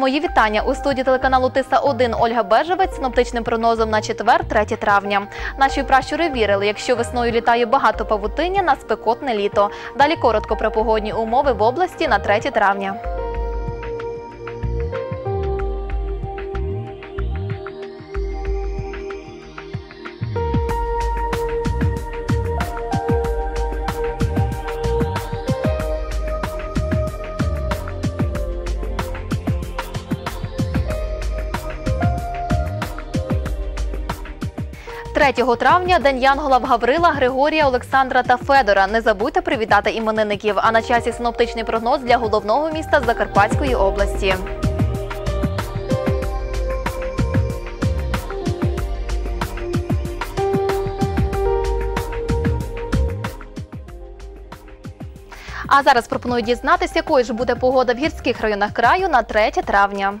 Мої вітання у студії телеканалу Тиса 1 Ольга Бежевець. Синоптичним прогнозом на четвер, 3 травня. Наші пращури вірили, якщо весною літає багато павутиння, на спекотне літо. Далі коротко про погодні умови в області на 3 травня. – 3 травня День Янгола Гаврила, Григорія, Олександра та Федора. Не забудьте привітати іменинників. А на часі синоптичний прогноз для головного міста Закарпатської області. А зараз пропоную дізнатися, якою ж буде погода в гірських районах краю на 3 травня.